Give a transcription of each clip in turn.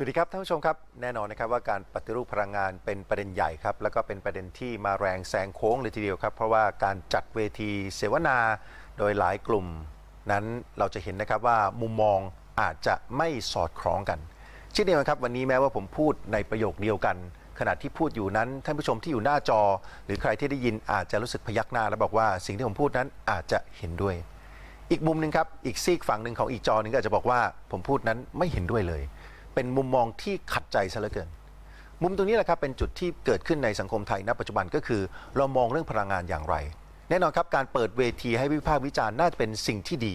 สวัสดีครับท่านผู้ชมครับแน่นอนนะครับว่าการปฏิรูปพลังงานเป็นประเด็นใหญ่ครับแล้วก็เป็นประเด็นที่มาแรงแซงโค้งเลยทีเดียวครับ เพราะว่าการจัดเวทีเสวนาโดยหลายกลุ่ม นั้นเราจะเห็นนะครับว่ามุมมองอาจจะไม่สอดคล้องกันเช่นเดียวกันครับวันนี้แม้ว่าผมพูดในประโยคเดียวกัน ขณะที่พูดอยู่นั้นท่านผู้ชมที่อยู่หน้าจอ หรือใครที่ได้ยินอาจจะรู้สึกพยักหน้า และบอกว่าสิ่งที่ผมพูดนั้นอาจจะเห็นด้วย อีกมุมหนึ่งครับอีกซีกฝั่งหนึ่งของอีกจอหนึ่งก็อาจจะบอกว่าผมพูดนั้นไม่เห็นด้วยเลย เป็นมุมมองที่ขัดใจซะเหลือเกิน มุมตรงนี้แหละครับเป็นจุดที่เกิดขึ้นในสังคมไทยณปัจจุบันก็คือ เรามองเรื่องพลังงานอย่างไร แน่นอนครับการเปิดเวทีให้วิพากษ์วิจารณ์น่าจะเป็นสิ่งที่ดี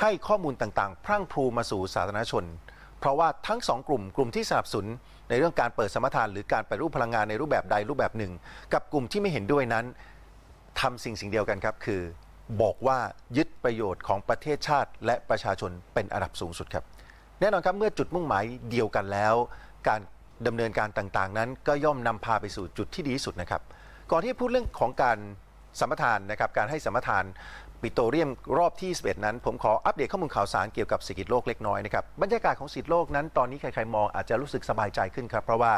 ให้ข้อมูลต่างๆ พรั่งพรูมาสู่สาธารณชน เพราะว่าทั้งสองกลุ่มกลุ่มที่สนับสนุนในเรื่องการเปิดสมรทานหรือการไปรูปพลังงานในรูปแบบใดรูปแบบหนึ่ง กับกลุ่มที่ไม่เห็นด้วยนั้นทำสิ่งสิ่งเดียวกันครับคือ บอกว่ายึดประโยชน์ของประเทศชาติ และประชาชนเป็นอันดับสูงสุดครับ แน่นอนครับเมื่อจุดมุ่งหมายเดียวกันแล้ว การดำเนินการต่างๆ นั้น ก็ย่อมนำพาไปสู่จุดที่ดีที่สุดนะครับ ก่อนที่จะพูดเรื่องของการสัมปทานนะครับการให้สัมปทานปิโตรเลียมรอบที่ 11 นั้น ผมขออัปเดตข้อมูลข่าวสารเกี่ยวกับเศรษฐกิจโลกเล็กน้อยนะครับบรรยากาศของเศรษฐกิจโลกนั้นตอนนี้ใครๆมองอาจจะรู้สึกสบายใจขึ้นครับ เพราะว่า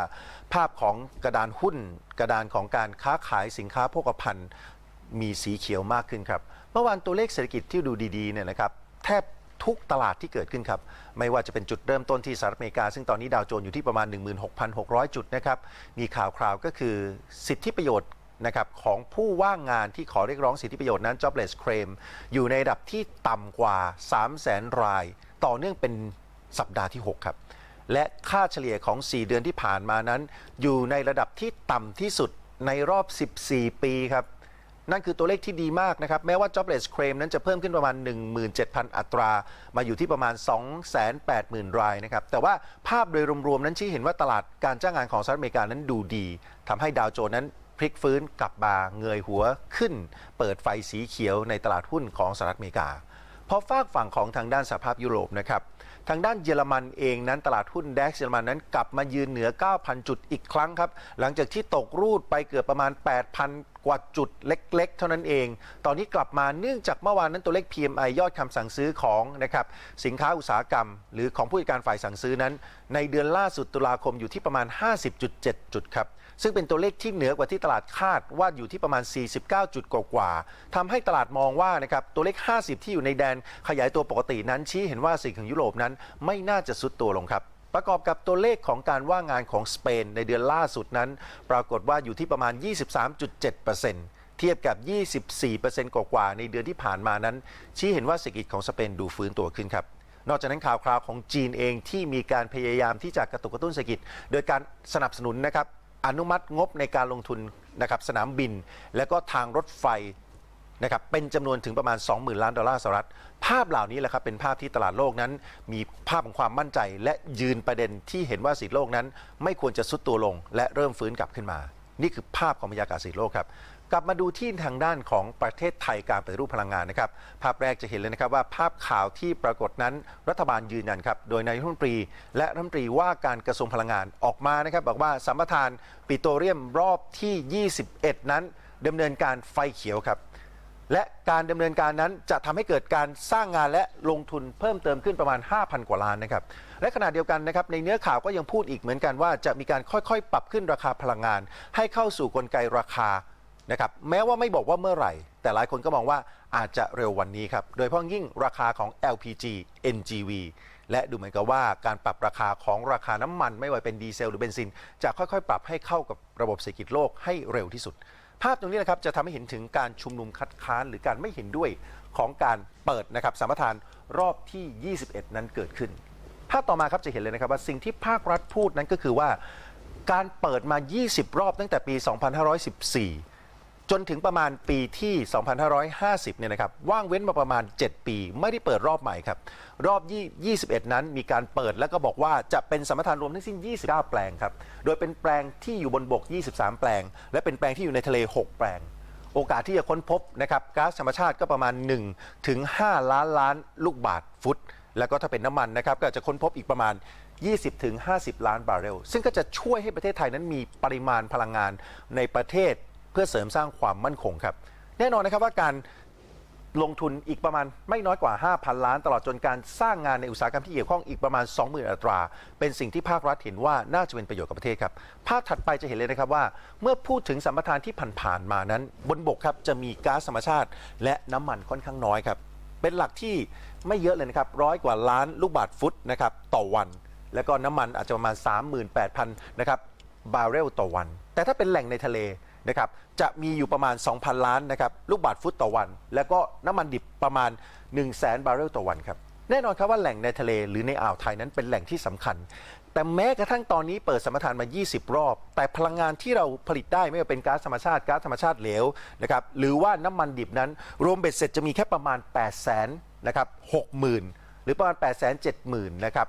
ภาพของกระดานหุ้น กระดานของการค้าขายสินค้าโภคภัณฑ์มีสีเขียวมากขึ้นครับ เมื่อวานตัวเลขเศรษฐกิจที่ดูดีๆเนี่ยนะครับแทบ ทุกตลาดที่เกิดขึ้นครับ ไม่ว่าจะเป็นจุดเริ่มต้นที่สหรัฐอเมริกา ซึ่งตอนนี้ดาวโจนส์อยู่ที่ประมาณ 16,600 จุดนะครับ มีข่าวคราวก็คือสิทธิประโยชน์นะครับของผู้ว่างงานที่ขอเรียกร้องสิทธิประโยชน์นั้น jobless claim อยู่ในระดับที่ต่ำกว่า 300,000 ราย ต่อเนื่องเป็นสัปดาห์ที่ 6 ครับ และค่าเฉลี่ยของ 4 เดือนที่ผ่านมานั้น อยู่ในระดับที่ต่ำที่สุดในรอบ 14 ปีครับ นั่นคือตัวเลขที่ดีมากนะครับ แม้ว่า jobless claim นั้นจะเพิ่มขึ้นประมาณ 17,000 อัตรา มาอยู่ที่ประมาณ 280,000 รายนะครับ แต่ว่าภาพโดยรวมๆ นั้นชี้เห็นว่าตลาดการจ้างงานของสหรัฐอเมริกานั้นดูดีทำให้ดาวโจนส์นั้นพลิกฟื้นกลับมาเงยหัวขึ้น เปิดไฟสีเขียวในตลาดหุ้นของสหรัฐอเมริกาพอฝากฝั่งของทางด้านสหภาพยุโรปนะครับทางด้านเยอรมันเองนั้นตลาดหุ้นแดกเยอรมันนั้นกลับมายืนเหนือ 9,000 จุดอีกครั้งครับ หลังจากที่ตกรูดไปเกือบประมาณ 8,000 กว่าจุดเล็ก ๆ เท่านั้นเอง ตอนนี้กลับมาเนื่องจากเมื่อวานนั้นตัวเลข PMI ยอดคำสั่งซื้อของนะครับสินค้าอุตสาหกรรม หรือของผู้จัดการฝ่ายสั่งซื้อนั้น ในเดือนล่าสุดตุลาคมอยู่ที่ประมาณ 50.7 จุดครับซึ่งเป็นตัวเลขที่เหนือกว่าที่ตลาดคาดว่าอยู่ที่ประมาณ 49 จุดกว่าๆทำให้ตลาดมองว่านะครับตัวเลข 50 ที่อยู่ในแดนขยายตัวปกตินั้นชี้เห็นว่าสิ่งของยุโรปนั้นไม่น่าจะซุดตัวลงครับ ประกอบกับตัวเลขของการว่างงานของสเปนในเดือนล่าสุดนั้น ปรากฏว่าอยู่ที่ประมาณ 23.7%เทียบกับ 24%กว่าๆในเดือนที่ผ่านมานั้น ชี้เห็นว่าเศรษฐกิจของสเปนดูฟื้นตัวขึ้นครับ นอกจากนั้นข่าวคราวของจีนเองที่มีการพยายามที่จะกระตุกกระตุ้นเศรษฐกิจ โดยการสนับสนุนนะครับอนุมัติงบในการลงทุนนะครับสนามบิน และก็ทางรถไฟ นะครับเป็นจำนวนถึงประมาณ 20,000 ล้านดอลลาร์สหรัฐ ภาพเหล่านี้แหละครับเป็นภาพที่ตลาดโลกนั้น มีภาพของความมั่นใจ และยืนประเด็นที่เห็นว่าสีโลกนั้น ไม่ควรจะซุดตัวลง และเริ่มฟื้นกลับขึ้นมา นี่คือภาพของบรรยากาศสีโลกครับกลับมาดูที่ทางด้านของประเทศไทยการปฏิรูปพลังงานนะครับ ภาพแรกจะเห็นเลยนะครับว่าภาพข่าวที่ปรากฏนั้นรัฐบาลยืนยันครับ โดยนายรัฐมนตรี และรัฐมนตรีว่าการกระทรวงพลังงานออกมานะครับ บอกว่าสัมปทานปิโตรเลียมรอบที่ 21 นั้นดำเนินการไฟเขียวครับ และการดำเนินการนั้นจะทำให้เกิดการสร้างงานและลงทุนเพิ่มเติมขึ้นประมาณ 5,000 กว่าล้านนะครับ และขณะเดียวกันนะครับในเนื้อข่าวก็ยังพูดอีกเหมือนกันว่าจะมีการค่อยๆ ปรับขึ้นราคาพลังงาน ให้เข้าสู่กลไกราคานะครับแม้ว่าไม่บอกว่าเมื่อไหร่ แต่หลายคนก็มองว่าอาจจะเร็ววันนี้ครับ โดยเฉพาะยิ่งราคาของ LPG NGV และดูเหมือนกับว่าการปรับราคาของราคาน้ำมัน ไม่ว่าเป็นดีเซลหรือเบนซิน จะค่อยๆ ปรับให้เข้ากับระบบเศรษฐกิจโลกให้เร็วที่สุด ภาพตรงนี้นะครับจะทำให้เห็นถึงการชุมนุมคัดค้านหรือการไม่เห็นด้วยของการเปิดนะครับสัมปทานรอบที่ 21 นั้นเกิดขึ้น ภาพต่อมาครับจะเห็นเลยนะครับว่าสิ่งที่ภาครัฐพูดนั้นก็คือว่า การเปิดมา 20 รอบตั้งแต่ปี 2514 จนถึงประมาณปีที่ 2550 เนี่ยนะครับ ว่างเว้นมาประมาณ 7 ปี ไม่ได้เปิดรอบใหม่ครับ รอบ 21 นั้นมีการเปิดแล้วก็บอกว่าจะเป็นสมปทานรวมทั้งสิ้น 29 แปลงครับ โดยเป็นแปลงที่อยู่บนบก 23 แปลง และเป็นแปลงที่อยู่ในทะเล 6 แปลง โอกาสที่จะค้นพบนะครับก๊าซธรรมชาติก็ประมาณ 1 ถึง 5 ล้านล้านลูกบาทฟุต แล้วก็ถ้าเป็นน้ำมันนะครับก็จะค้นพบอีกประมาณ20ถึง50 ล้านบาร์เรล ซึ่งก็จะช่วยให้ประเทศไทยนั้นมีปริมาณพลังงานในประเทศ เพื่อเสริมสร้างความมั่นคงครับ แน่นอนนะครับว่าการลงทุนอีกประมาณไม่น้อยกว่า 5,000 ล้าน ตลอดจนการสร้างงานในอุตสาหกรรมที่เกี่ยวข้องอีกประมาณ 20,000 อัตรา เป็นสิ่งที่ภาครัฐเห็นว่าน่าจะเป็นประโยชน์กับประเทศครับ ภาพถัดไปจะเห็นเลยนะครับว่า เมื่อพูดถึงสัมปทานที่ผ่านๆมานั้น บนบกครับจะมีก๊าซธรรมชาติ และน้ำมันค่อนข้างน้อยครับ เป็นหลักที่ไม่เยอะเลยนะครับร้อยกว่าล้านลูกบาทฟุตนะครับต่อวัน แล้วก็น้ำมันอาจจะประมาณ 38,000นะครับบาร์เรลต่อวัน แต่ถ้าเป็นแหล่งในทะเล นะครับจะมีอยู่ประมาณ 2,000 ล้านนะครับลูกบาทฟุตต่อวัน แล้วก็น้ำมันดิบประมาณ 1 0 0 0 0แสนบาร์เรลต่อวันครับแน่นอนครับว่าแหล่งในทะเลหรือในอ่าวไทยนั้นเป็นแหล่งที่สำคัญ แต่แม้กระทั่งตอนนี้เปิดสมปทานมา 20 รอบ แต่พลังงานที่เราผลิตได้ไม่ว่าเป็นก๊าซธรรมชาติก๊าซธรรมชาติเหลวนะครับหรือว่าน้ำมันดิบนั้น รวมเบ็ดเสร็จจะมีแค่ประมาณ 8 0 0 0 0 0นะครับ60,000 หรือประมาณ 8 7 0 0 0 0นะครับ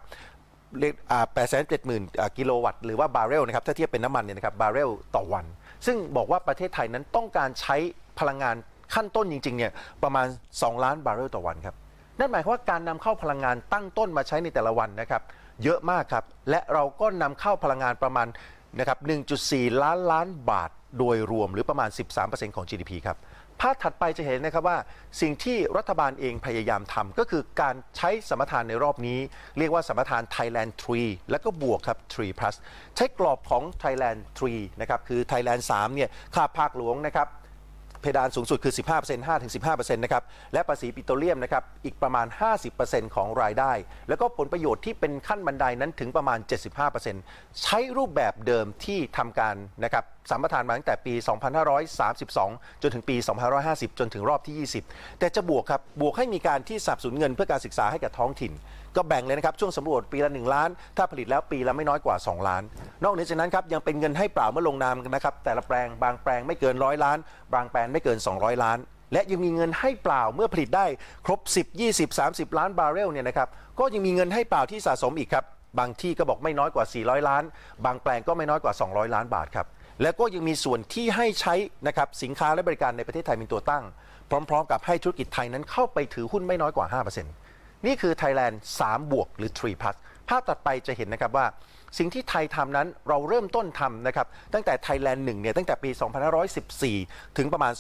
เรียกอ่า870,000อ่ากิโลวัตต์หรือว่าบาร์เรลนะครับถ้าเทียบเป็นน้ำมันเนี่ยนะครับบาร์เรลต่อวัน ซึ่งบอกว่าประเทศไทยนั้นต้องการใช้พลังงานขั้นต้นจริงๆเนี่ยประมาณ 2 ล้านบาร์เรลต่อวันครับนั่นหมายความว่าการนำเข้าพลังงานตั้งต้นมาใช้ในแต่ละวันนะครับเยอะมากครับ และเราก็นำเข้าพลังงานประมาณนะครับ1.4 ล้านล้านบาทโดยรวมหรือประมาณ 13%ของ GDP ครับ ภาพถัดไปจะเห็นนะครับว่าสิ่งที่รัฐบาลเองพยายามทำก็คือการใช้สมรทานในรอบนี้ เรียกว่าสมรทาน Thailand 3 แล้วก็บวกครับ 3 plus ใช้กรอบของ Thailand 3 นะครับ คือ Thailand 3 เนี่ยค่าภาคหลวงนะครับ เพดานสูงสุดคือ 15% 5-15%นะครับ และภาษีปิโตรเลียมนะครับ อีกประมาณ 50%ของรายได้ แล้วก็ผลประโยชน์ที่เป็นขั้นบันไดนั้นถึงประมาณ 75%ใช้รูปแบบเดิมที่ทำการนะครับสัมปทานมาตั้งแต่ปี 2532 จนถึงปี 2550 จนถึงรอบที่ 20 แต่จะบวกครับ บวกให้มีการที่สับสนเงินเพื่อการศึกษาให้กับท้องถิ่น ก็แบ่งเลยนะครับช่วงสำรวจปีละ 1 ล้าน ถ้าผลิตแล้วปีละไม่น้อยกว่า 2 ล้าน นอกเหนือจากนั้นครับยังเป็นเงินให้เปล่าเมื่อลงนามนะครับแต่ละแปลงบางแปลงไม่เกินร้อยล้าน บางแปลงไม่เกิน 200 ล้าน และยังมีเงินให้เปล่าเมื่อผลิตได้ครบ 10 20 30 ล้านบาร์เรลเนี่ยนะครับก็ยังมีเงินให้เปล่าที่สะสมอีกครับบางที่ก็บอกไม่น้อยกว่า 400 ล้าน บางแปลงก็ไม่น้อยกว่า 200 ล้านบาทครับแล้วก็ยังมีส่วนที่ให้ใช้นะครับสินค้าและบริการในประเทศไทยเป็นตัวตั้ง พร้อม ๆ กับให้ธุรกิจไทยนั้นเข้าไปถือหุ้นไม่น้อยกว่า 5% นี่คือ Thailand 3 บวกหรือ 3 plus ภาพตัดไปจะเห็นนะครับว่า สิ่งที่ไทยทำนั้นเราเริ่มต้นทำนะครับ ตั้งแต่ Thailand 1เนี่ยตั้งแต่ปี 2514 ถึงประมาณ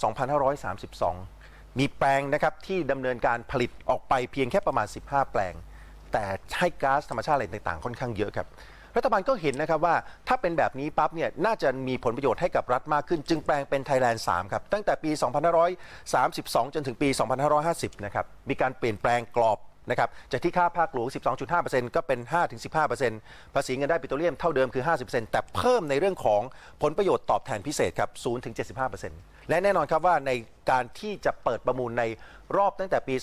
2532 มีแปลงนะครับที่ดำเนินการผลิตออกไปเพียงแค่ประมาณ 15 แปลง แต่ให้ก๊าซธรรมชาติอะไรต่างๆ ค่อนข้างเยอะครับรัฐบาลก็เห็นนะครับว่าถ้าเป็นแบบนี้ปั๊บเนี่ยน่าจะมีผลประโยชน์ให้กับรัฐมากขึ้น จึงแปลงเป็น Thailand 3ครับ ตั้งแต่ปี 2532 จนถึงปี 2550 นะครับ มีการเปลี่ยนแปลงกรอบ นะครับจากที่ค่าภาคหลวง 12.5%ก็เป็น 5-15%ภาษีเงินได้ปิโตรเลียมเท่าเดิมคือ 50%แต่เพิ่มในเรื่องของผลประโยชน์ตอบแทนพิเศษครับ 0-75%และแน่นอนครับว่าในการที่จะเปิดประมูลในรอบตั้งแต่ปี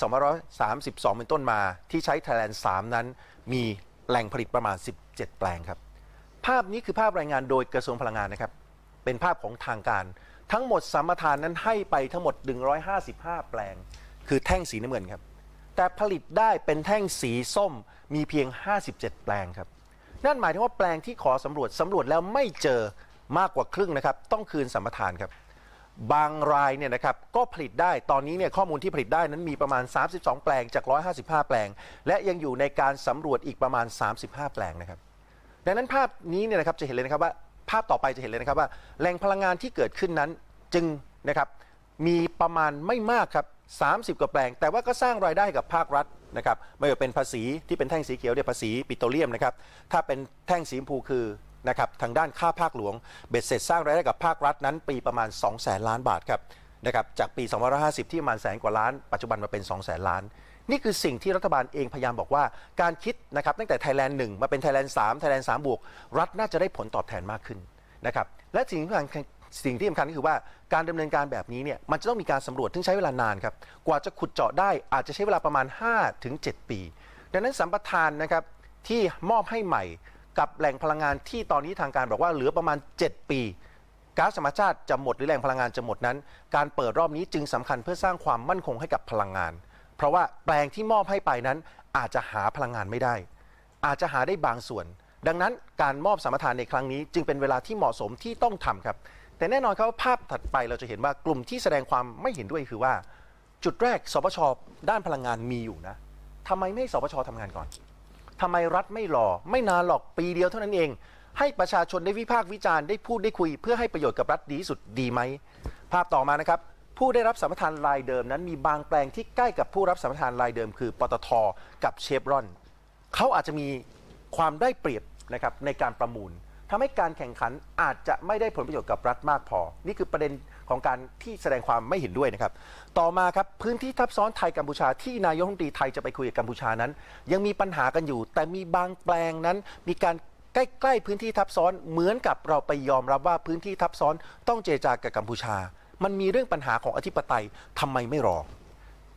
2532 เป็นต้นมา ที่ใช้ Thailand 3นั้น มีแหล่งผลิตประมาณ 17 แปลงครับ ภาพนี้คือภาพรายงานโดยกระทรวงพลังงานนะครับ เป็นภาพของทางการ ทั้งหมดสัมปทานนั้นให้ไปทั้งหมด 155 แปลง คือแท่งสีน้ำเงินครับ แต่ผลิตได้เป็นแท่งสีส้มมีเพียง 57 แปลงครับ นั่นหมายถึงว่าแปลงที่ขอสำรวจสำรวจแล้วไม่เจอมากกว่าครึ่งนะครับ ต้องคืนสัมปทานครับ บางรายเนี่ยนะครับก็ผลิตได้ตอนนี้เนี่ยข้อมูลที่ผลิตได้นั้นมีประมาณ 32 แปลงจาก 155 แปลง และยังอยู่ในการสำรวจอีกประมาณ 35 แปลงนะครับ ดังนั้นภาพนี้เนี่ยนะครับจะเห็นเลยนะครับว่าภาพต่อไปจะเห็นเลยนะครับว่าแหล่งพลังงานที่เกิดขึ้นนั้นจึงนะครับมีประมาณไม่มากครับ 30 กว่าแปลง แต่ว่าก็สร้างรายได้กับภาครัฐนะครับไม่ว่าเป็นภาษีที่เป็นแท่งสีเขียวเนี่ยภาษีปิโตรเลียมนะครับถ้าเป็นแท่งสีชมพูคือนะครับทางด้านค่าภาคหลวงเบ็ดเสร็จสร้างรายได้กับภาครัฐนั้น ปีประมาณ 2 0 0แสนล้านบาทครับนะครับจากปี 2550 ที่ประมาณแสนกว่าล้าน ปัจจุบันมาเป็น 2 0 0แสนล้าน นี่คือสิ่งที่รัฐบาลเองพยายามบอกว่าการคิดนะครับตั้งแต่ Thailand 1มาเป็น Thailand 3 Thailand 3บวก รัฐน่าจะได้ผลตอบแทนมากขึ้นนะครับและสิ่งที่สำคัญ สิ่งที่สำคัญก็คือว่าการดำเนินการแบบนี้เนี่ยมันจะต้องมีการสำรวจซึ่งใช้เวลานานครับกว่าจะขุดเจาะได้อาจจะใช้เวลาประมาณ 5-7 ปี ดังนั้นสัมปทานนะครับที่มอบให้ใหม่กับแหล่งพลังงานที่ตอนนี้ทางการบอกว่าเหลือประมาณ 7 ปีก๊าซธรรมชาติจะหมดหรือแหล่งพลังงานจะหมดนั้น การเปิดรอบนี้จึงสำคัญเพื่อสร้างความมั่นคงให้กับพลังงาน เพราะว่าแปลงที่มอบให้ไปนั้น อาจจะหาพลังงานไม่ได้ อาจจะหาได้บางส่วน ดังนั้นการมอบสัมปทานในครั้งนี้ จึงเป็นเวลาที่เหมาะสมที่ต้องทำครับ แต่แน่นอนครับว่าภาพถัดไปเราจะเห็นว่ากลุ่มที่แสดงความไม่เห็นด้วยคือว่า จุดแรกสปชด้านพลังงานมีอยู่นะทำไมไม่ให้สปชทำงานก่อนทำไมรัฐไม่รอไม่นานหรอกปีเดียวเท่านั้นเอง ให้ประชาชนได้วิพากษ์วิจารณ์ได้พูดได้คุย เพื่อให้ประโยชน์กับรัฐดีที่สุดดีไหมภาพต่อมานะครับผผู้ได้รับสัมปทานรายเดิมนั้นมีบางแปลงที่ใกล้กับผู้รับสัมปทานรายเดิม คือปตทกับเชฟรอนเขาอาจจะมีความได้เปรียบนะครับในการประมูล ทำให้การแข่งขันอาจจะไม่ได้ผลประโยชน์กับรัฐมากพอ นี่คือประเด็นของการที่แสดงความไม่เห็นด้วยนะครับ ต่อมาครับพื้นที่ทับซ้อนไทยกัมพูชาที่นายกรัฐมนตรีไทยจะไปคุยกับกัมพูชานั้น ยังมีปัญหากันอยู่ แต่มีบางแปลงนั้น มีการใกล้ๆพื้นที่ทับซ้อนเหมือนกับเราไปยอมรับว่าพื้นที่ทับซ้อนต้องเจรจากับกัมพูชา มันมีเรื่องปัญหาของอธิปไตยทำไมไม่รอ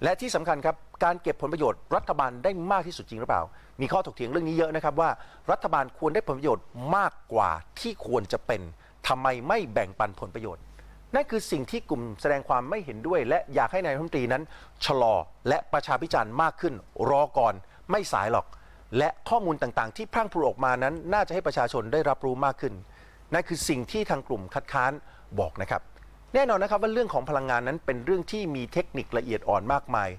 และที่สำคัญครับการเก็บผลประโยชน์รัฐบาลได้มากที่สุดจริงหรือเปล่า มีข้อถกเถียงเรื่องนี้เยอะนะครับว่า รัฐบาลควรได้ผลประโยชน์มากกว่าที่ควรจะเป็นทำไมไม่แบ่งปันผลประโยชน์ นั่นคือสิ่งที่กลุ่มแสดงความไม่เห็นด้วย และอยากให้นายรัฐมนตรีนั้น ชะลอและประชาพิจารณ์มากขึ้น รอก่อนไม่สายหรอก และข้อมูลต่างๆ ที่พรั่งพรูออกมานั้น น่าจะให้ประชาชนได้รับรู้มากขึ้นนั่นคือสิ่งที่ทางกลุ่มคัดค้านบอกนะครับ แน่นอนนะครับว่าเรื่องของพลังงานนั้นเป็นเรื่องที่มีเทคนิคละเอียดอ่อนมากมาย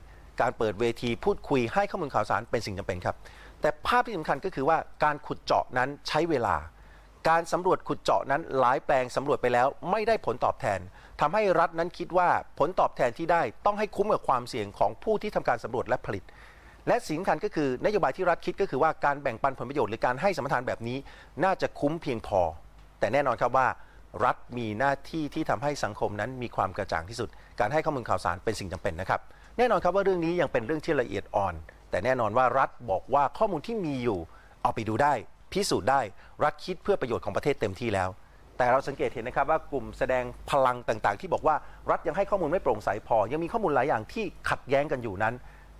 การเปิดเวทีพูดคุยให้ข้อมูลข่าวสารเป็นสิ่งจำเป็นครับ แต่ภาพที่สำคัญก็คือว่าการขุดเจาะนั้นใช้เวลา การสำรวจขุดเจาะนั้นหลายแปลงสำรวจไปแล้วไม่ได้ผลตอบแทนทำให้รัฐนั้นคิดว่าผลตอบแทนที่ได้ต้องให้คุ้มกับความเสี่ยงของผู้ที่ทำการสำรวจและผลิตและสิ่งสำคัญก็คือนโยบายที่รัฐคิดก็คือว่าการแบ่งปันผลประโยชน์หรือการให้สมรทานแบบนี้ น่าจะคุ้มเพียงพอ แต่แน่นอนครับว่า รัฐมีหน้าที่ที่ทำให้สังคมนั้นมีความกระจ่างที่สุด การให้ข้อมูลข่าวสารเป็นสิ่งจำเป็นนะครับ แน่นอนครับว่าเรื่องนี้ยังเป็นเรื่องที่ละเอียดอ่อน แต่แน่นอนว่ารัฐบอกว่าข้อมูลที่มีอยู่ เอาไปดูได้ พิสูจน์ได้รัฐคิดเพื่อประโยชน์ของประเทศเต็มที่แล้ว แต่เราสังเกตเห็นนะครับว่ากลุ่มแสดงพลังต่างๆ ที่บอกว่ารัฐยังให้ข้อมูลไม่โปร่งใสพอ ยังมีข้อมูลหลายอย่างที่ขัดแย้งกันอยู่นั้น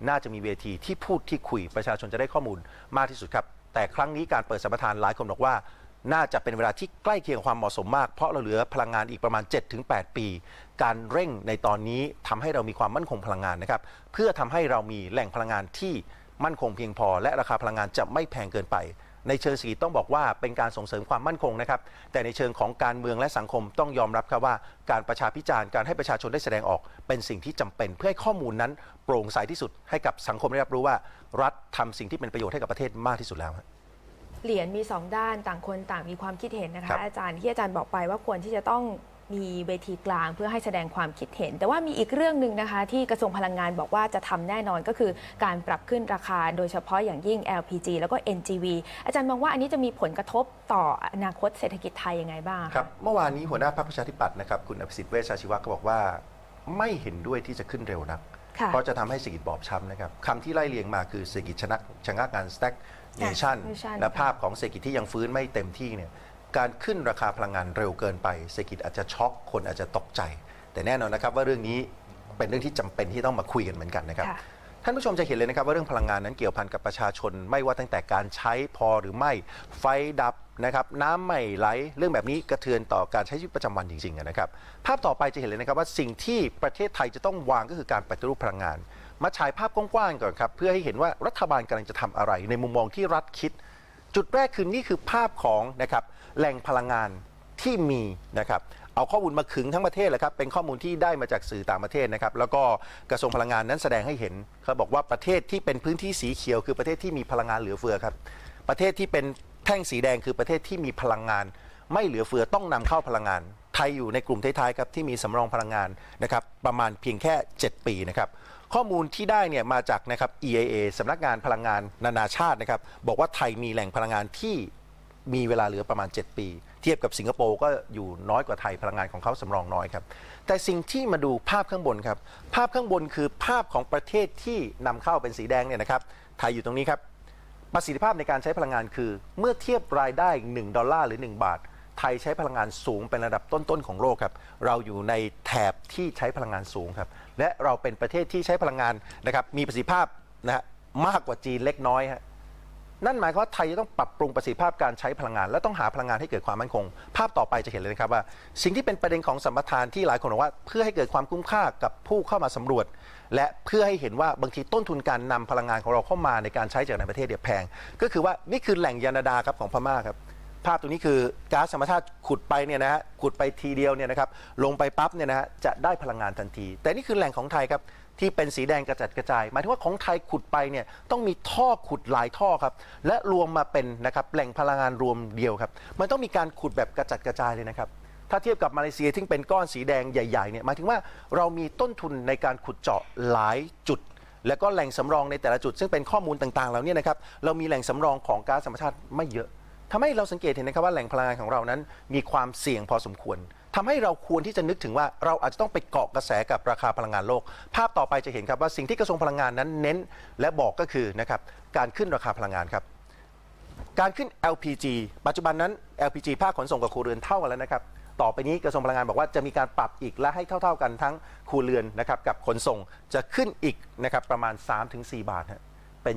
น่าจะมีเวทีที่พูดที่คุยประชาชนจะได้ข้อมูลมากที่สุดครับแต่ครั้งนี้การเปิดสัมปทานหลายคนบอกว่า น่าจะเป็นเวลาที่ใกล้เคียงความเหมาะสมมาก เพราะเราเหลือพลังงานอีกประมาณ 7-8 ปี การเร่งในตอนนี้ทำให้เรามีความมั่นคงพลังงานนะครับ เพื่อทำให้เรามีแหล่งพลังงานที่มั่นคงเพียงพอ และราคาพลังงานจะไม่แพงเกินไป ในเชิงเศรษฐกิจต้องบอกว่าเป็นการส่งเสริมความมั่นคงนะครับ แต่ในเชิงของการเมืองและสังคมต้องยอมรับครับว่า การประชาพิจารณ์การให้ประชาชนได้แสดงออก เป็นสิ่งที่จำเป็น เพื่อให้ข้อมูลนั้น โปร่งใสที่สุด ให้กับสังคมได้รับรู้ว่า รัฐทำสิ่งที่เป็นประโยชน์ให้กับประเทศมากที่สุดแล้ว เหรียญมีสองด้านต่างคนต่างมีความคิดเห็นนะครัคะบอาจารย์ที่อาจารย์บอกไปว่าควรที่จะต้องมีเวทีกลางเพื่อให้แสดงความคิดเห็น แต่ว่ามีอีกเรื่องหนึ่งนะคะ ที่กระทรวงพลังงานบอกว่าจะทำแน่นอนก็คือการปรับขึ้นราคาโดยเฉพาะอย่างยิ่ง LPG แล้วก็ NGV อาจารย์มองว่าอันนี้จะมีผลกระทบต่ออนาคตเศรษฐกิจไทยยังไงบ้างะครับเมื่อวานนี้หัวหน้าพรรคประชาธิปัตย์นะครับคุณอภิสิทธิ์เวชชาชีวะก็บอกว่า ไม่เห็นด้วยที่จะขึ้นเร็วนักค่ะ เพราะจะทำให้เศรษฐกิจบอบช้ำนะครับคำที่ไล่เลียงมาคือเศรษฐกิจชนะชะงักการ stack nation Nation และภาพของเศรษฐกิจที่ยังฟื้นไม่เต็มที่เนี่ยการขึ้นราคาพลังงานเร็วเกินไป เศรษฐกิจอาจจะช็อกคนอาจจะตกใจ แต่แน่นอนนะครับว่าเรื่องนี้เป็นเรื่องที่จำเป็นที่ต้องมาคุยกันเหมือนกันนะครับค่ะท่านผู้ชมจะเห็นเลยนะครับว่าเรื่องพลังงานนั้นเกี่ยวพันกับประชาชน ไม่ว่าตั้งแต่การใช้พอหรือไม่ไฟดับ นะครับน้ำไม่ไหลเรื่องแบบนี้กระเทือนต่อการใช้ชีวิตประจำวันจริงๆนะครับภาพต่อไปจะเห็นเลยนะครับว่าสิ่งที่ประเทศไทยจะต้องวางก็คือการปฏิรูปพลังงาน มาฉายภาพกว้างๆก่อนครับเพื่อให้เห็นว่ารัฐบาลกำลังจะทำอะไร ในมุมมองที่รัฐคิด จุดแรกคือนี่คือภาพของนะครับแหล่งพลังงานที่มีนะครับเอาข้อมูลมาขึงทั้งประเทศเลยครับเป็นข้อมูลที่ได้มาจากสื่อต่างประเทศนะครับแล้วก็กระทรวงพลังงานนั้นแสดงให้เห็นเขาบอกว่าประเทศที่เป็นพื้นที่สีเขียว คือประเทศที่มีพลังงานเหลือเฟือครับประเทศที่เป็น แท่งสีแดงคือประเทศที่มีพลังงาน ไม่เหลือเฟือต้องนำเข้าพลังงาน ไทยอยู่ในกลุ่มท้ายๆครับที่มีสำรองพลังงานนะครับประมาณเพียงแค่ 7 ปีนะครับข้อมูลที่ได้เนี่ยมาจากนะครับ EIA สำนักงานพลังงานนานาชาตินะครับบอกว่าไทยมีแหล่งพลังงานที่มีเวลาเหลือประมาณ 7 ปี เทียบกับสิงคโปร์ก็อยู่น้อยกว่าไทยพลังงานของเขาสำรองน้อยครับ แต่สิ่งที่มาดูภาพข้างบนครับ ภาพข้างบนคือภาพของประเทศที่นำเข้าเป็นสีแดงเนี่ยนะครับไทยอยู่ตรงนี้ครับ ประสิทธิภาพในการใช้พลังงานคือ เมื่อเทียบรายได้ 1 ดอลลาร์หรือ 1 บาท ไทยใช้พลังงานสูงเป็นระดับต้นๆของโลกครับ เราอยู่ในแถบที่ใช้พลังงานสูงครับ และเราเป็นประเทศที่ใช้พลังงานนะครับมีประสิทธิภาพนะฮะมากกว่าจีนเล็กน้อยฮะ นั่นหมายความว่าไทยจะต้องปรับปรุงประสิทธิภาพการใช้พลังงาน และต้องหาพลังงานให้เกิดความมั่นคง ภาพต่อไปจะเห็นเลยนะครับว่า สิ่งที่เป็นประเด็นของสัมปทานที่หลายคนบอกว่า เพื่อให้เกิดความคุ้มค่ากับผู้เข้ามาสำรวจ และเพื่อให้เห็นว่าบางทีต้นทุนการนำพลังงานของเราเข้ามาในการใช้จากในประเทศเนี่ยแพง ก็คือว่านี่คือแหล่งยานาดาครับของพม่าครับภาพตรงนี้คือก๊าซธรรมชาติขุดไปเนี่ยนะฮะขุดไปทีเดียวเนี่ยนะครับลงไปปั๊บเนี่ยนะฮะจะได้พลังงานทันที แต่นี่คือแหล่งของไทยครับ ที่เป็นสีแดงกระจัดกระจายหมายถึงว่าของไทยขุดไปเนี่ยต้องมีท่อขุดหลายท่อครับ และรวมมาเป็นนะครับแหล่งพลังงานรวมเดียวครับ มันต้องมีการขุดแบบกระจัดกระจายเลยนะครับ ถ้าเทียบกับมาเลเซียที่เป็นก้อนสีแดงใหญ่ๆเนี่ยหมายถึงว่าเรามีต้นทุนในการขุดเจาะหลายจุด แล้วก็แหล่งสำรองในแต่ละจุด ซึ่งเป็นข้อมูลต่างๆเหล่านี้นะครับเรามีแหล่งสำรองของก๊าซธรรมชาติไม่เยอะทำให้เราสังเกตเห็นนะครับว่าแหล่งพลังงานของเรานั้น มีความเสี่ยงพอสมควร ทำให้เราควรที่จะนึกถึงว่าเราอาจจะต้องไปเกาะกระแสกับราคาพลังงานโลก ภาพต่อไปจะเห็นครับว่าสิ่งที่กระทรวงพลังงานนั้นเน้น และบอกก็คือนะครับการขึ้นราคาพลังงานครับการขึ้น LPG ปัจจุบันนั้น LPG ภาคขนส่งกับครัวเรือนเท่ากันแล้วนะครับ ต่อไปนี้กระทรวงพลังงานบอกว่าจะมีการปรับอีกและให้เท่า ๆกันทั้งครัวเรือนนะครับกับขนส่งจะขึ้นอีกนะครับประมาณ 3-4 บาท เป็น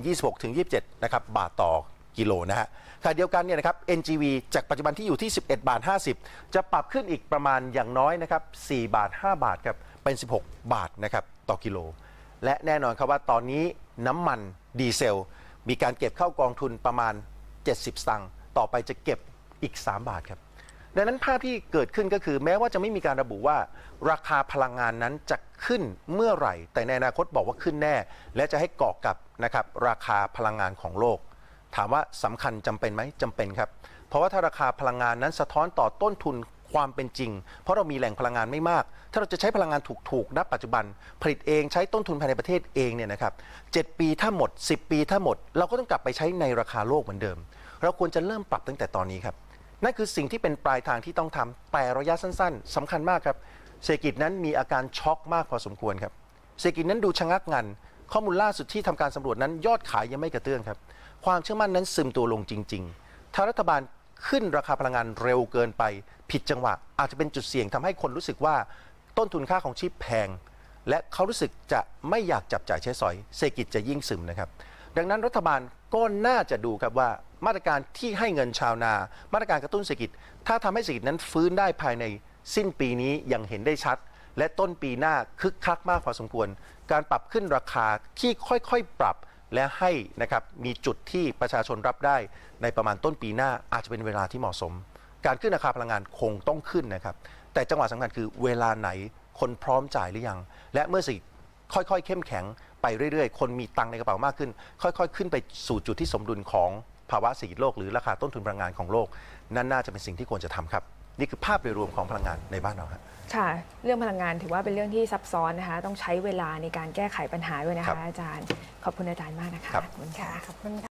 26-27 นะครับบาทต่อ กิโลนะฮะขณะเดียวกันเนี่ยนะครับ NGV จากปัจจุบันที่อยู่ที่ 11 บาท 50 จะปรับขึ้นอีกประมาณอย่างน้อยนะครับ 4 บาท 5 บาทครับ เป็น 16 บาทนะครับต่อกิโล และแน่นอนครับว่าตอนนี้น้ำมันดีเซล มีการเก็บเข้ากองทุนประมาณ 70 สตังค์ต่อไปจะเก็บอีก 3 บาทครับ ดังนั้นภาพที่เกิดขึ้นก็คือ แม้ว่าจะไม่มีการระบุว่า ราคาพลังงานนั้นจะขึ้นเมื่อไหร่ แต่ในอนาคตบอกว่าขึ้นแน่ และจะให้เกาะกับนะครับราคาพลังงานของโลก ถามว่าสำคัญจำเป็นไหมจำเป็นครับ เพราะว่าถ้าราคาพลังงานนั้นสะท้อนต่อต้นทุนความเป็นจริง เพราะเรามีแหล่งพลังงานไม่มาก ถ้าเราจะใช้พลังงานถูกๆณปัจจุบัน ผลิตเองใช้ต้นทุนภายในประเทศเองเนี่ยนะครับ7ปีถ้าหมด 10 ปีถ้าหมด เราก็ต้องกลับไปใช้ในราคาโลกเหมือนเดิม เราควรจะเริ่มปรับตั้งแต่ตอนนี้ครับนั่นคือสิ่งที่เป็นปลายทางที่ต้องทำแต่ระยะสั้น ๆสำคัญมากครับเศรษฐกิจนั้นมีอาการช็อกมากพอสมควรครับเศรษฐกิจนั้นดูชะงักงัน ข้อมูลล่าสุดที่ทำการสำรวจนั้นยอดขายยังไม่กระเตื้องครับ ความเชื่อมั่นนั้นซึมตัวลงจริง ๆ ถ้ารัฐบาลขึ้นราคาพลังงานเร็วเกินไป ผิดจังหวะ อาจจะเป็นจุดเสี่ยงทำให้คนรู้สึกว่าต้นทุนค่าของชีพแพง และเขารู้สึกจะไม่อยากจับจ่ายใช้สอย เศรษฐกิจจะยิ่งซึมนะครับ ดังนั้นรัฐบาลก็น่าจะดูครับว่ามาตรการที่ให้เงินชาวนา มาตรการกระตุ้นเศรษฐกิจ ถ้าทำให้เศรษฐกิจนั้นฟื้นได้ภายในสิ้นปีนี้อย่างเห็นได้ชัด และต้นปีหน้าคึกคักมากพอสมควร การปรับขึ้นราคาที่ค่อยๆปรับและให้นะครับมีจุดที่ประชาชนรับได้ในประมาณต้นปีหน้าอาจจะเป็นเวลาที่เหมาะสม การขึ้นราคาพลังงานคงต้องขึ้นนะครับ แต่จังหวะสำคัญคือเวลาไหนคนพร้อมจ่ายหรือยัง และเมื่อสิค่อยๆ เข้มแข็งไปเรื่อยๆ คนมีตังในกระเป๋ามากขึ้น ค่อยๆ ขึ้นไปสู่จุดที่สมดุลของภาวะเศรษฐกิจโลกหรือราคาต้นทุนพลังงานของโลก นั่นน่าจะเป็นสิ่งที่ควรจะทำครับ นี่คือภาพโดยรวมของพลังงานในบ้านเราครับ ค่ะ เรื่องพลังงานถือว่าเป็นเรื่องที่ซับซ้อนนะคะ ต้องใช้เวลาในการแก้ไขปัญหาด้วยนะครัคะ บอาจารย์ ขอบคุณอาจารย์มากนะคะครับ ขอบคุณค่ะค่ะขอบคุณค่ะ